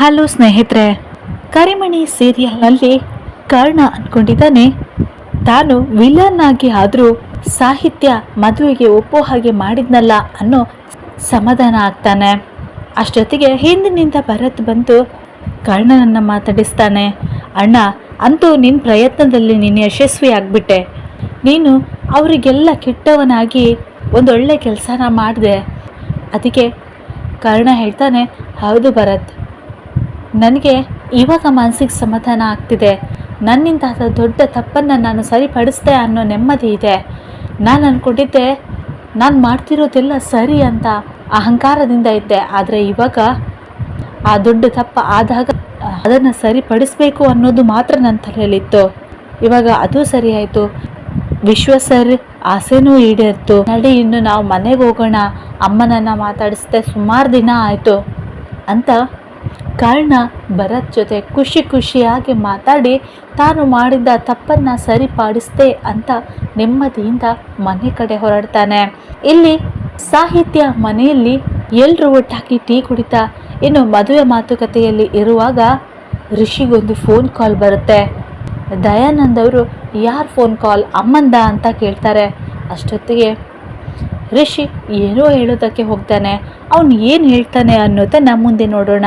Hello ಸ್ನೇಹಿತರೆ, ಕರಿಮಣಿ ಸೀರಿಯಲ್ನಲ್ಲಿ ಕರ್ಣ ಅನ್ಕೊಂಡಿದ್ದಾನೆ. ತಾನು villain ಆಗಿ ಆದರೂ ಸಾಹಿತ್ಯ ಮದುವೆಗೆ ಒಪ್ಪೋ ಹಾಗೆ ಮಾಡಿದ್ನಲ್ಲ ಅನ್ನೋ ಸಮಾಧಾನ ಆಗ್ತಾನೆ. ಅಷ್ಟೊತ್ತಿಗೆ ಹಿಂದಿನಿಂದ ಭರತ್ ಬಂದು ಕರ್ಣನನ್ನು ಮಾತಾಡಿಸ್ತಾನೆ. ಅಣ್ಣ, ಅಂತೂ ನಿನ್ನ ಪ್ರಯತ್ನದಲ್ಲಿ ನೀನು ಯಶಸ್ವಿ ಆಗಿಬಿಟ್ಟೆ. ನೀನು ಅವರಿಗೆಲ್ಲ ಕೆಟ್ಟವನಾಗಿ ಒಂದೊಳ್ಳೆ ಕೆಲಸನ ಮಾಡಿದೆ. ಅದಕ್ಕೆ ಕರ್ಣ ಹೇಳ್ತಾನೆ, ಹೌದು ಭರತ್ ನನಗೆ ಇವಾಗ ಮನಸ್ಸಿಗೆ ಸಮಾಧಾನ ಆಗ್ತಿದೆ. ನನ್ನಿಂದಾದ ದೊಡ್ಡ ತಪ್ಪನ್ನು ನಾನು ಸರಿಪಡಿಸ್ದೆ ಅನ್ನೋ ನೆಮ್ಮದಿ ಇದೆ. ನಾನು ಅಂದ್ಕೊಂಡಿದ್ದೆ ನಾನು ಮಾಡ್ತಿರೋದೆಲ್ಲ ಸರಿ ಅಂತ ಅಹಂಕಾರದಿಂದ ಇದ್ದೆ. ಆದರೆ ಇವಾಗ ಆ ದೊಡ್ಡ ತಪ್ಪ ಆದಾಗ ಅದನ್ನು ಸರಿಪಡಿಸ್ಬೇಕು ಅನ್ನೋದು ಮಾತ್ರ ನನ್ನ ತಲೆಯಲ್ಲಿತ್ತು. ಇವಾಗ ಅದು ಸರಿ ಆಯಿತು. ವಿಶ್ವ ಸರ್, ಆಸೆನೂ ಈಡೇರ್ತು. ನಡಿ, ಇನ್ನು ನಾವು ಮನೆಗೆ ಹೋಗೋಣ. ಅಮ್ಮನನ್ನು ಮಾತಾಡಿಸ್ದೆ ಸುಮಾರು ದಿನ ಆಯಿತು ಅಂತ ಕರ್ಣ ಭರತ್ ಜೊತೆ ಖುಷಿ ಖುಷಿಯಾಗಿ ಮಾತಾಡಿ, ತಾನು ಮಾಡಿದ್ದ ತಪ್ಪನ್ನು ಸರಿಪಡಿಸ್ದೆ ಅಂತ ನೆಮ್ಮದಿಯಿಂದ ಮನೆ ಕಡೆ ಹೊರಡ್ತಾನೆ. ಇಲ್ಲಿ ಸಾಹಿತ್ಯ ಮನೆಯಲ್ಲಿ ಎಲ್ಲರೂ ಒಟ್ಟಾಗಿ ಟೀ ಕುಡಿತಾ. ಇನ್ನು ಮದುವೆ ಮಾತುಕತೆಯಲ್ಲಿ ಇರುವಾಗ ಋಷಿಗೊಂದು ಫೋನ್ ಕಾಲ್ ಬರುತ್ತೆ. ದಯಾನಂದ್ ಅವರು, ಯಾರು ಫೋನ್ ಕಾಲ್ ಅಮ್ಮಂದ ಅಂತ ಕೇಳ್ತಾರೆ. ಅಷ್ಟೊತ್ತಿಗೆ ಋಷಿ ಏನೋ ಹೇಳೋದಕ್ಕೆ ಹೋಗ್ತಾನೆ. ಅವನು ಏನು ಹೇಳ್ತಾನೆ ಅನ್ನೋದನ್ನು ಮುಂದೆ ನೋಡೋಣ.